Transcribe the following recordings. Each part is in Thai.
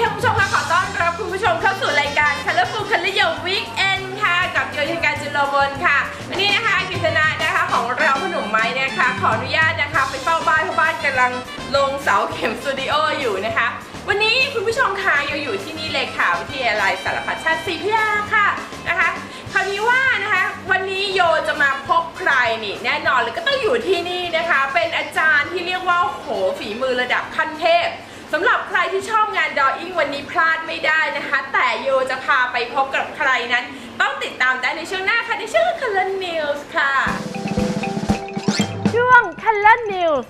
ท่านผู้ชมค่ะขอต้อนรับคุณผู้ชมเข้าสู่รายการ Colorful Color Weekend ค่ะ กับโยธิการจุลวลค่ะวันนี้นะคะกิษณะนะคะของเราขนมไม้นะคะ ขออนุญาตนะคะ ไปเฝ้าบ้านเพราะบ้านกำลังลงเสาเข็มสตูดิโออยู่นะคะ วันนี้คุณผู้ชมค่ะโยอยู่ที่นี่เลยค่ะวิทยาลัยสารพัดชาติศรีพยาค่ะนะคะคราวนี้ว่านะคะวันนี้โยจะมาพบใครนี่แน่นอนเลยก็ต้องอยู่ที่นี่นะคะ เป็นอาจารย์ที่เรียกว่าโหฝีมือระดับขั้นเทพ สำหรับใครที่ชอบงานดออิ่งวันนี้พลาดไม่ได้นะคะ แต่โยจะพาไปพบกับใครนั้น ต้องติดตามได้ในช่วงหน้าค่ะในช่วง Color News ค่ะ ช่วง Color News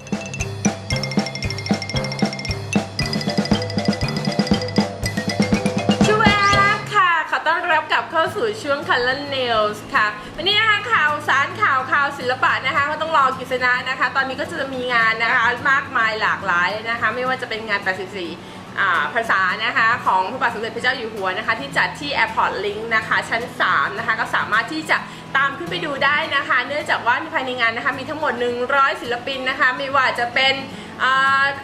สู่ช่วง Color News ค่ะ วันนี้นะคะข่าวสารข่าวข่าวศิลปะนะคะก็ต้องรอกิษณะนะคะ ตอนนี้ก็จะมีงานนะคะมากมายหลากหลายนะคะ ไม่ว่าจะเป็นงาน 84ภาษานะคะของพระบาทสมเด็จพระเจ้าอยู่หัวนะคะ ที่จัดที่ Airport Link นะคะ ชั้น 3 นะคะ ก็สามารถที่จะ ตามขึ้นไปดูได้นะคะ เนื่องจากว่าภายในงานนะคะมีทั้งหมด 100 ศิลปินนะคะ ไม่ว่าจะเป็น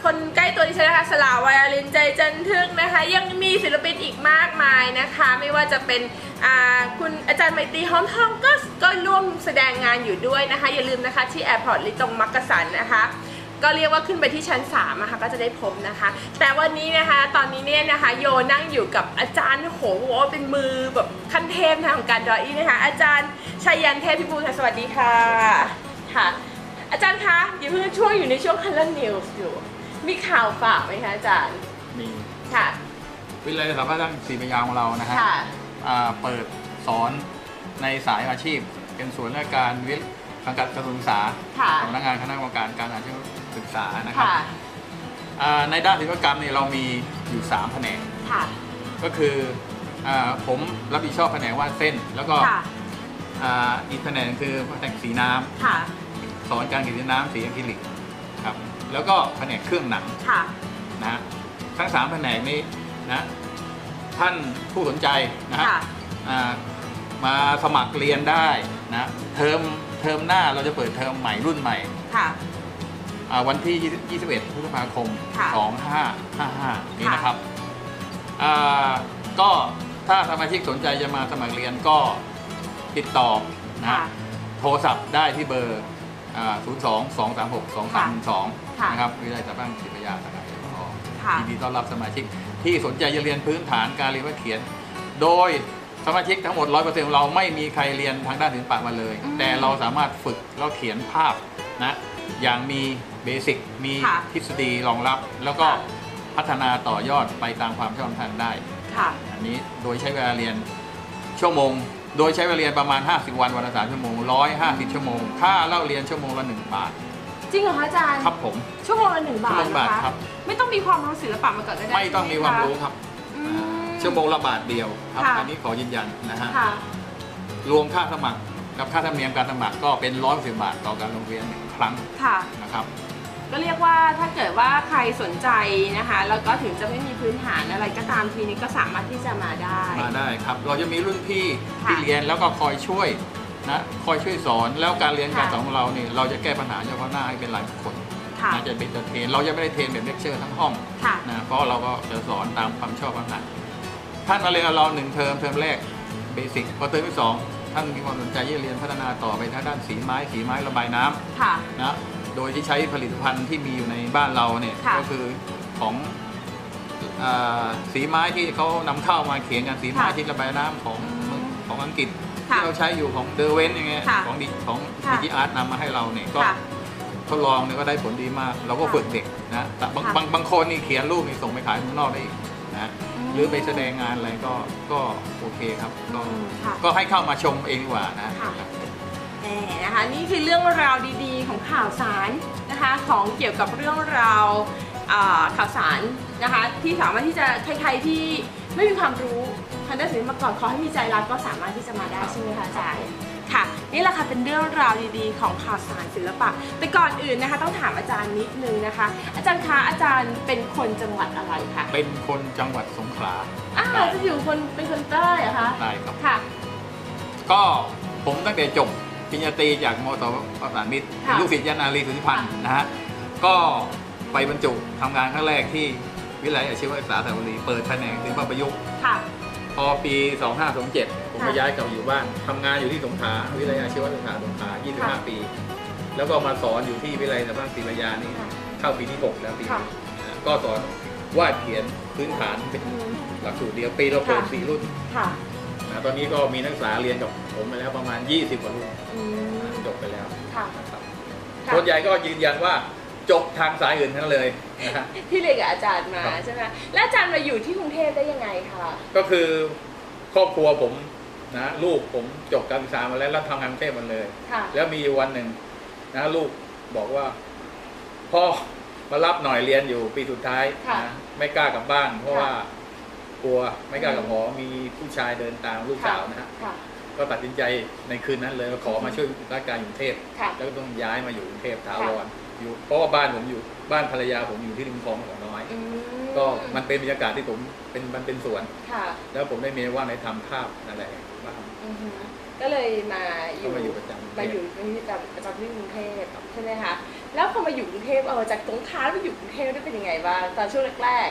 คนใกล้ตัวดิฉันนะคะสลาไวโอลินใจจันทึกนะคะ ยังมีศิลปินอีกมากมายนะคะ ไม่ว่าจะเป็นคุณอาจารย์ไมตรีหอมทองก็ก็ร่วมแสดงงานอยู่ด้วยนะคะ อย่าลืมนะคะที่แอร์พอร์ตลิตรงมักกะสันนะคะ ก็เรียกว่าขึ้นไปที่ชั้น3นะคะก็จะได้พบนะคะ แต่วันนี้นะคะตอนนี้เนี่ยนะคะ โยนั่งอยู่กับอาจารย์โหบอกว่าเป็นมือแบบขั้นเทพนะคะของการดรออี้นะคะ อาจารย์ชัยยันเทพพิบูลค่ะสวัสดีค่ะค่ะ อาจารย์คะอย่าเพิ่งช่วงอยู่ในช่วง Color News อยู่ มีข่าวฝากไหมคะอาจารย์มีค่ะวิทยาลัยสถาปัตย์ศรีพยาของเรานะฮะค่ะอ่าเปิดสอนในสายอาชีพ เป็นส่วนราชการวิทย์ สังกัดกระทรวงศึกษาค่ะสำนักงานคณะกรรมการการอาชีวศึกษานะครับค่ะอ่าในด้านศิลปกรรมเนี่ยเรามีอยู่3แผนกค่ะ ก็คืออาผมรับผิดชอบแผนกวาดเส้น แล้วก็ค่ะอ่าอีกแผนกคือแผนกสีน้ำค่ะสอนการเขียนสีน้ำสีอะคริลิกครับแล้วก็แผนกเครื่องหนัง ค่ะ นะฮะทั้งสามแผนกนี้นะท่านผู้สนใจนะฮะค่ะ อ่ามาสมัครเรียนได้นะเทอม เทอมหน้าเราจะเปิดเทอมใหม่รุ่นใหม่ค่ะ อ่าวันที่ 21 พฤษภาคม ค่ะ 2555 นี้นะครับอ่าก็ถ้าสมาชิกสนใจจะมาสมัครเรียนก็ติดต่อนะ ค่ะฮะโทรศัพท์ได้ที่เบอร์อ่า02 236 2312ค่ะนะครับวิทยาลัยสถาบันศิลปยาสาขาเอพอค่ะ ยินดีต้อนรับสมาชิกที่สนใจจะเรียนพื้นฐานการเรียนวาดเขียน โดย สมาชิกทั้งหมด100%ของเราไม่มีใครเรียนทางด้านศิลปะมาเลย อืมแต่เราสามารถฝึกแล้วเขียนภาพนะอย่างมีเบสิกมีค่ะทฤษฎีรองรับ แล้วก็ค่ะ พัฒนาต่อยอดไปตามความชอบธรรมได้ ค่ะ อันนี้โดยใช้เวลาเรียนชั่วโมง โดยใช้เวลาเรียนประมาณ 50 วันวันละ3ชั่วโมง 150 ชั่วโมง ค่าเล่าเรียนชั่วโมงละ1บาทจริงเหรอคะอาจารย์ ครับผมชั่วโมงละหนึ่งบาทชั่วโมงนะบาทคะครับ ไม่ต้องมีความรู้ศิลปะมาก่อนก็ได้ไม่ต้องมีความรู้ใช่ไหครับ อืม ชั่วโมงละบาทเดียวครับค่ะ อันนี้ขอยืนยันนะฮะค่ะ รวมค่าสมัครกับค่าธรรมเนียมการสมัครก็เป็นร้อยสิบาทต่อการลงเรียนหนึ่งครั้งค่ะ นะครับ ก็เรียกว่าถ้าเกิดว่าใครสนใจนะคะ แล้วก็ถึงจะไม่มีพื้นฐานอะไรก็ตามทีนี้ก็สามารถที่จะมาได้ มาได้ครับ เราจะมีรุ่นพี่ค่ะที่เรียนแล้วก็คอยช่วยนะคอยช่วยสอนแล้วการเรียนการค่ะ สอนของเราเนี่ยเราจะแก้ปัญหาเฉพาะหน้าให้เป็นรายบุคคลค่ะ นะจะเป็นจะเทรนเราจะไม่ได้เทรนแบบเลคเชอร์ทั้งห้องค่ะ นะเพราะเราก็จะสอนตามความชอบความถนัด ท่านมาเรียนกับเราหนึ่งเทอมเทอมแรกเบสิกพอเทอมที่สองท่านมีความสนใจที่จะเรียนพัฒนาต่อไปทางด้านสีไม้สีไม้ระบายน้ำค่ะนะโดยที่ใช้ผลิตภัณฑ์ที่มีอยู่ในบ้านเราเนี่ยค่ะ ก็คือของอาสีไม้ที่เขานำเข้ามาเขียนกันสีไม้ค่ะที่ระบายน้ำของอืมของอังกฤษ ค่ะ ที่เราใช้อยู่ของเดอเวนอย่างเงี้ยค่ะของดิของค่ะ ดิจิอาร์ตนำมาให้เราเนี่ยก็ค่ะ ทดลองเนี่ยก็ได้ผลดีมาก เราก็ค่ะฝึกเด็กนะแต่บางค่ะบางบางคนนี่เขียนรูปนี่ส่งไปขายข้างนอกได้อีกนะ หรือไปแสดงงานอะไรก็ก็โอเคครับก็อืมค่ะ ก็ให้เข้ามาชมเองดีกว่านะ ค่ะ แหมนะคะนี่คือเรื่องราวดีๆ ของข่าวสารนะคะของเกี่ยวกับเรื่องราวอ่าข่าวสารนะคะที่สามารถที่จะใครๆที่ไม่มีความรู้ทางด้านศิลปะมาก่อนขอให้มีใจรักก็สามารถที่จะมาได้ใช่ไหมคะอาจารย์ค่ะ นี่แหละค่ะเป็นเรื่องราวดีๆ ของข่าวสารศิลปะ แต่ก่อนอื่นนะคะต้องถามอาจารย์นิดนึงนะคะ อาจารย์คะอาจารย์เป็นคนจังหวัดอะไรคะเป็นคนจังหวัดสงขลาอ้าวจะอยู่คนเป็นคนใต้เหรอคะได้ครับค่ะ ก็ผมตั้งแต่จบปริญญาตรีจากมสประสานมิตรค่ะลูกศิษย์ยันอารีสุทธิพันธ์ค่ะนะฮะก็ไปบรรจุทำงานครั้งแรกที่วิวิทยาลัยอาชีวศึกษาสระบุรีเปิดแผนกศิลปประยุกต์ค่ะ พอปี 2527 ผมก็ค่ะย้ายกลับมาอยู่บ้านทำงานอยู่ที่สงขลาวิทยาลัยอาชีวศึกษาสงขลาค่ะ25 ปี แล้วก็มาสอนอยู่ที่วิทยาลัยสภาพศิริยานี่ค่ะเข้าปีที่ 6 แล้วปีค่ะนี้นะก็สอนวาดเขียนพื้นฐานเป็นอืมหลักสูตรเดียวปีเราเปิดค่ะ สี่รุ่นค่ะนะตอนนี้ก็มีนักศึกษาเรียนกับผมไปแล้วประมาณ 20 กว่ารุ่นอืมจบไปแล้วค่ะ นะครับค่ะ ส่วนใหญ่ก็ยืนยันว่า จบทางสายอื่นทั้งนั้นเลยนะฮะ ที่เรียนกับอาจารย์มาครับ ใช่ไหมแล้วอาจารย์มาอยู่ที่กรุงเทพได้ยังไงคะ ก็คือครอบครัวผมนะลูกผมจบการศึกษามาแล้วแล้วทำงานกรุงเทพหมันเลย ค่ะ แล้วมีวันหนึ่งนะลูกบอกว่า พ่อมารับหน่อยเรียนอยู่ปีสุดท้ายค่ะนะไม่กล้ากลับบ้าน เพราะค่ะ ว่ากลัวไม่กล้ากลับหอมีผู้ชายเดินตามลูกสาวนะฮะค่ะ ก็ตัดสินใจในคืนนั้นเลยว่าขอมาช่วยราชการอยู่กรุงเทพค่ะ แล้วก็ต้องย้ายมาอยู่กรุงเทพถาวร อยู่เพราะว่าบ้านผมอยู่บ้านภรรยาผมอยู่ที่ริมคลองหัวน้อย อืมก็มันเป็นบรรยากาศที่ผมเป็นมันเป็นสวน ค่ะแล้วผมได้มีว่างในทำภาพอะไรบ้างอือฮึก็เลยมาอก็ยู่มาอยู่ประจำมาอยู่ที่ประจำประจำที่กรุงเทพใช่ไหมคะแล้วพอมาอยู่กรุงเทพเออจากสงขลาไปอยู่กรุงเทพได้เป็นยังไงบ้างตอนช่วงแรก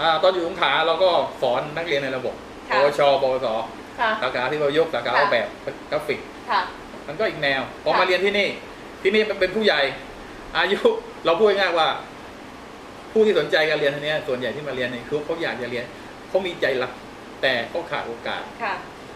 อ่าตอนอยู่สงขลาเราก็สอนนักเรียนในระบบค่ะปวชปวสๆค่ะ สาขาที่เรายกสาขาค่ะ ออกแบบกราฟิก ค่ะ มันก็อีกแนวพอค่ะ มาเรียนที่นี่ ที่นี่มันเป็นผู้ใหญ่ อายุเราพูดง่ายๆว่า ผู้ที่สนใจการเรียนทีเนี้ยส่วนใหญ่ที่มาเรียนเนี่ยคือเขาอยากจะเรียนเขามีใจรักแต่เขาขาดโอกาสค่ะ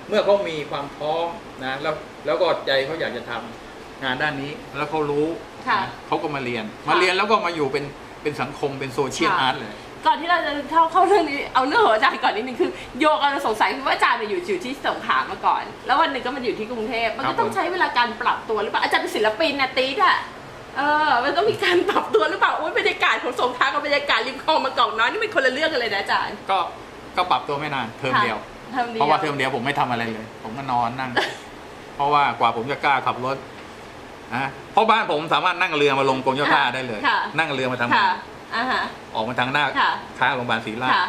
เมื่อเขามีความพร้อมนะแล้วแล้วก็ใจเขาอยากจะทำงานด้านนี้แล้วเขารู้ค่ะนะเขาก็มาเรียนค่ะมาเรียนแล้วก็มาอยู่เป็นเป็นสังคมเป็นโซเชียลค่ะอาร์ตเลยก่อนที่เราจะเข้าเข้าเรื่องนี้เอาเรื่องของอาจารย์ก่อนนิดนึงคือโยกเราสงสัยคือว่าอาจารย์เนี่ยอยู่อยู่ที่สงขลามาก่อน แล้ววันหนึ่งก็มาอยู่ที่กรุงเทพมันครัก็บต้องผมใช้เวลาการปรับตัวหรือเปล่าอาจารย์เป็นศิลปินนะตีดอะ เออ มันต้องมีการปรับตัวหรือเปล่าโอ้ยบรรยากาศของสงขลากับบรรยากาศริมคลองมากอกน้อยนี่เป็นคนละเรื่องกันเลยนะอาจารย์ ก็ก็ปรับตัวไม่นานเทอมเดียว ทำดีเพราะว่าเทอมเดียวผมไม่ทำอะไรเลย ผมก็นอนนั่ง เพราะว่ากว่าผมจะกล้าขับรถนะเพราะบ้านผมสามารถนั่งเรือมาลงกรมเจ้าท่าได้เลย ค่ะ นั่งเรือมาทำค่ะงานอ่าฮะ ออกมาทางหน้าค่ะ ค้างโรงพยาบาลศรีราชค่ะ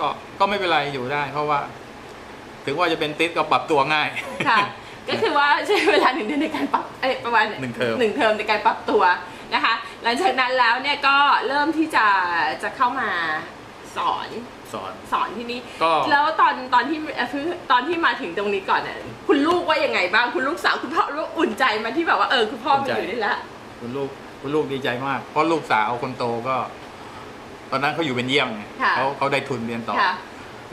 ก็ก็ไม่เป็นไรอยู่ได้ เพราะว่า ถึงว่าจะเป็นติดก็ปรับตัวง่าย ค่ะ ก็คือว่าใช้เวลาหนึ่งเดือนในการปรับเอ้ยประมาณหนึ่งเทอมหนึ่งเทอมในการปรับตัวนะคะ หลังจากนั้นแล้วเนี่ยก็เริ่มที่จะจะเข้ามาสอนสอนสอนที่นี่ก็แล้วตอนตอนที่เอ่อคือตอนที่มาถึงตรงนี้ก่อนน่ะคุณลูกว่ายังไงบ้างคุณลูกสาวคุณพ่อลูกอุ่นใจไหมาที่แบบว่าเออคุณพ่อมาอยู่นี่แล้วคุณลูกคุณลูกดีใจมาก เพราะลูกสาวคนโตก็ ตอนนั้นเขาอยู่เป็นเยี่ยมไงค่ะเขาเขาได้ทุนเรียนต่อค่ะ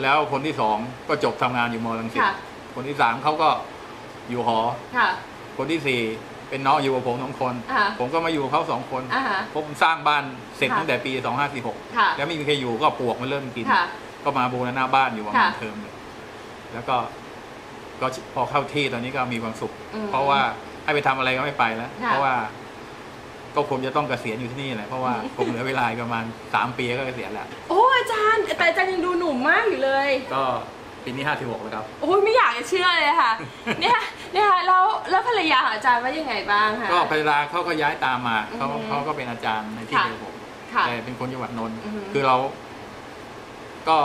แล้วคนที่สองก็จบทำงานอยู่มรังสิตค่ะคนที่สามเขาก็ อยู่หอ ค่ะ คนที่สี่เป็นน้องอยู่กับผมสองคน อ่าผมก็มาอยู่กับเขาสองคนอ่าฮะผมสร้างบ้านเสร็จค่ะตั้งแต่ปี2546ค่ะแล้วไม่มีใครอยู่ก็ปลวกมันเริ่มกิน ค่ะก็มาบูรณะบ้านอยู่ประมาณค่ะเทอมหนึ่งแล้วก็ก็พอเข้าที่ตอนนี้ก็มีความสุข อืมเพราะว่าให้ไปทำอะไรก็ไม่ไปแล้ว ค่ะเพราะว่า ก็คงจะต้องเกษียณอยู่ที่นี่แหละเพราะว่าอืมผมเหลือเวลาอีกประมาณสามปีก็เกษียณแล้ว โอ้อาจารย์ แต่อาจารย์ยังดูหนุ่มมากอยู่เลย ก็ปีนี้56แล้วครับ โอ้ยไม่อยากจะเชื่อเลยค่ะ เนี่ยเนี่ยค่ะแล้วแล้วภรรยาของอาจารย์ว่ายังไงบ้างคะ ก็ภรรยาเขาก็ย้ายตามมาเขาอืมเขาก็เป็นอาจารย์ในที่ค่ะเดียวผมค่ะแต่เป็นคนจังหวัดนนท์อือฮึคือเรา ก็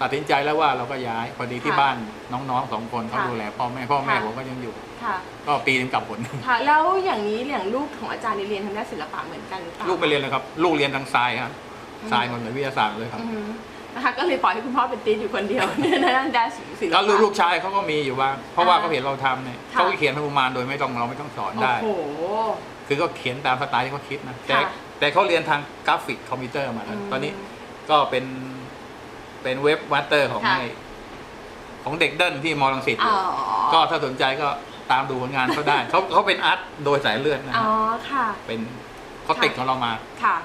ตัดสินใจแล้วว่าเราก็ย้ายพอดีที่ค่ะบ้านน้องๆสองคนเขาค่ะดูแลพ่อแม่พ่อแม่ค่ะ ผมก็ยังอยู่ ค่ะก็ปีนึงกลับผล ค่ะ แล้วอย่างนี้อย่างลูกของอาจารย์นี่เรียนทางด้านศิลปะเหมือนกันหรือเปล่า ลูกไปเรียนเลยครับ ลูกเรียนทางทรายครับอืมทรายหมดเลยวิทยาศาสตร์เลยครับ อือฮึ นะคะ ก็เลยปล่อยให้คุณพ่อเป็นตีนอยู่คนเดียวในด้านด้านศิลแล้วปะลูกชายเขาก็มีอยู่บ้างเพราะว่าอ่าเขาเห็นเราทำเนี่ยค่ะเขาก็เขียนพนุมานโดยไม่ต้องเราไม่ต้องสอนได้ โอ้โห คือก็เขียนตามสไตล์ที่เขาคิดนะแต่ค่ะแต่เขาเรียนทางกราฟิกคอมพิวเตอร์มาแล้วอืมตอนนี้ก็เป็นเป็นเว็บมาสเตอร์ของค่ะให้ของเด็กเดินที่มอลังสิตออ๋ยู่อก็ถ้าสนใจก็ตามดูผลงานเขาได้เขาเขาเป็นอาร์ตโดยสายเลือดนะอ๋อค่ะ เป็นเขาติดของเรามาค่ะ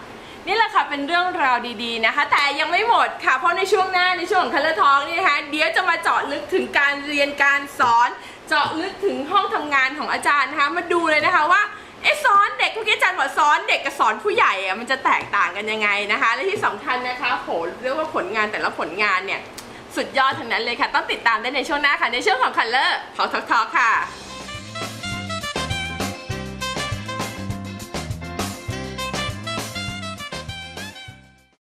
นี่แหละค่ะเป็นเรื่องราวดีๆนะคะ แต่ยังไม่หมดค่ะ เพราะในช่วงหน้าในช่วงของคัลเลอร์ทองนี่นะคะเดี๋ยวจะมาเจาะลึกถึงการเรียนการสอน เจาะลึกถึงห้องทำงานของอาจารย์นะคะ มาดูเลยนะคะว่าเอ๊ะสอนเด็กเมื่อกี้อาจารย์บอกสอนเด็กกับสอนผู้ใหญ่อะมันจะแตกต่างกันยังไงนะคะ และที่สำคัญนะคะโหเรียกว่าผลงานแต่ละผลงานเนี่ยสุดยอดทั้งนั้นเลยค่ะ ต้องติดตามได้ในช่วงหน้าค่ะ ในช่วงของคัลเลอร์ทอทอค่ะ